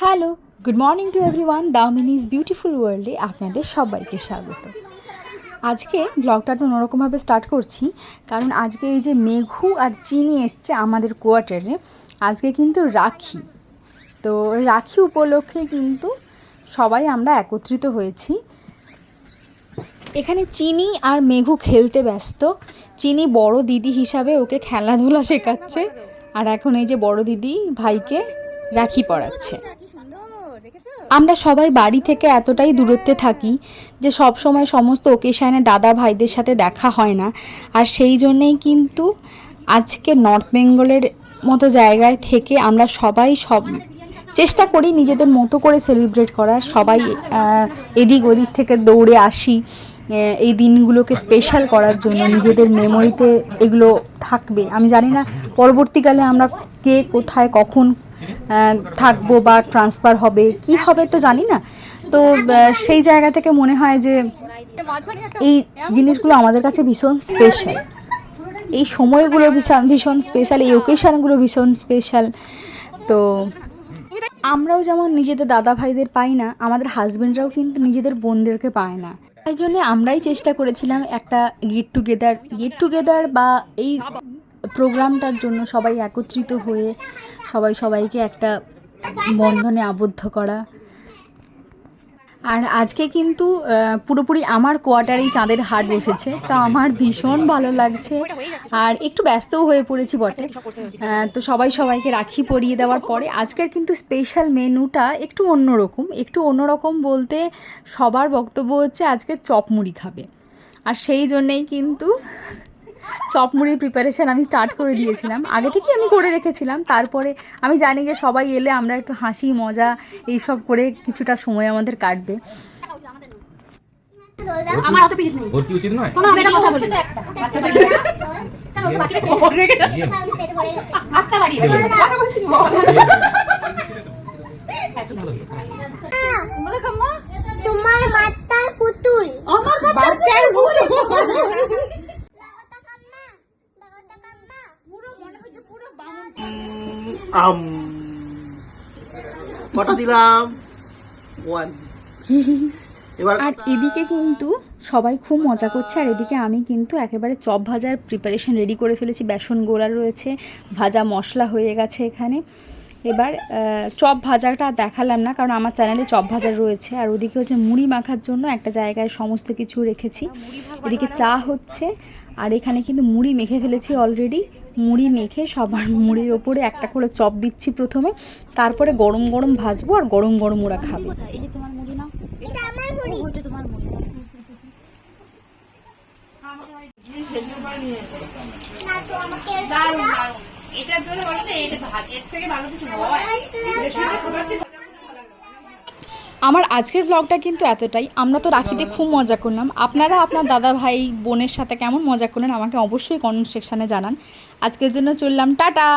Hello good morning to everyone Damini's beautiful ওয়ার্ল্ডে আপনাদের সবাইকে স্বাগত। আজকে ব্লগটা একটু অন্যরকমভাবে স্টার্ট করছি, কারণ আজকে এই যে মেঘু আর চিনি এসছে আমাদের কোয়ার্টারে আজকে কিন্তু রাখি। তো রাখি উপলক্ষে কিন্তু সবাই আমরা একত্রিত হয়েছি। এখানে চিনি আর মেঘু খেলতে ব্যস্ত। চিনি বড় দিদি হিসাবে ওকে খেলাধুলা শেখাচ্ছে, আর এখন এই যে বড় দিদি ভাইকে রাখি পরাচ্ছে আমরা সবাই বাড়ি থেকে এতটাই দূরত্বে থাকি যে সব সময় সমস্ত ওকেশানে দাদা ভাইদের সাথে দেখা হয় না। আর সেই জন্যেই কিন্তু আজকে নর্থ বেঙ্গলের মতো জায়গায় থেকে আমরা সবাই সব চেষ্টা করি নিজেদের মতো করে সেলিব্রেট করার। সবাই এদিক ওদিক থেকে দৌড়ে আসি এই দিনগুলোকে স্পেশাল করার জন্য, নিজেদের মেমোরিতে এগুলো থাকবে। আমি জানি না পরবর্তীকালে আমরা কে, কোথায়, কখন থাকব বা ট্রান্সফার হবে, কি হবে তো জানি না। তো সেই জায়গা থেকে মনে হয় যে এই জিনিসগুলো আমাদের কাছে ভীষণ স্পেশাল এই সময়গুলো ভীষণ ভীষণ স্পেশাল এই ওকেশানগুলো ভীষণ স্পেশাল তো, আমরাও যেমন নিজেদের দাদা ভাইদের পাই না, আমাদের হাজব্যান্ডরাও কিন্তু নিজেদের বোনদেরকে পায় না। তাই জন্য আমরাই চেষ্টা করেছিলাম একটা গেট টুগেদার গেট টুগেদার বা এই প্রোগ্রামটার জন্য সবাই একত্রিত হয়ে সবাই সবাইকে একটা বন্ধনে আবদ্ধ করা। আর আজকে কিন্তু পুরোপুরি আমার কোয়ার্টারেই চাঁদের হাট বসেছে, তো আমার ভীষণ ভালো লাগছে। আর একটু ব্যস্তও হয়ে পড়েছি বটে। তো সবাই সবাইকে রাখি পরিয়ে দেওয়ার পরে আজকের কিন্তু স্পেশাল মেনুটা একটু অন্যরকম। একটু অন্যরকম বলতে সবার বক্তব্য হচ্ছে আজকে চপ মুড়ি খাবে। আর সেই জন্যেই কিন্তু চপ মুড়ির প্রিপারেশান আমি স্টার্ট করে দিয়েছিলাম। আগে থেকেই আমি করে রেখেছিলাম। তারপরে আমি জানি যে সবাই এলে আমরা একটু হাসি মজা এইসব করে কিছুটা সময় আমাদের কাটবে। আমার অত পিরিত নেই। ভর্তি উচিত নয়? কোনো এটা কথা বলি আত্মা বাড়ি কথা বলছিস বল। তোমার বাচ্চার পুতুল আমার বাচ্চার পুরো আম। কটা দিলাম? ওয়ান আর এদিকে কিন্তু সবাই খুব মজা করছে, আর এদিকে আমি কিন্তু একেবারে চপ ভাজার প্রিপারেশন রেডি করে ফেলেছি। বেসন গোড়া রয়েছে, ভাজা মশলা হয়ে গেছে এখানে। এবার চপ ভাজাটা আর দেখালাম না কারণ আমার চ্যানেলে চপ ভাজা রয়েছে। আর ওদিকে হচ্ছে মুড়ি মাখার জন্য একটা জায়গায় সমস্ত কিছু রেখেছি। এদিকে চা হচ্ছে আর এখানে কিন্তু মুড়ি মেখে ফেলেছি অলরেডি মুড়ি মেখে সবার মুড়ির ওপরে একটা করে চপ দিচ্ছি প্রথমে। তারপরে গরম গরম ভাজবো আর গরম গরম ওরা খাবে। এটা আমার মুড়ি। না তো আমাকে আমার আজকের ব্লগটা কিন্তু এতটাই। আমরা তো রাখিতে খুব মজা করলাম। আপনারা আপনার দাদা ভাই বোনের সাথে কেমন মজা করলেন আমাকে অবশ্যই কমেন্ট সেকশানে জানান। আজকের জন্য চললাম, টাটা!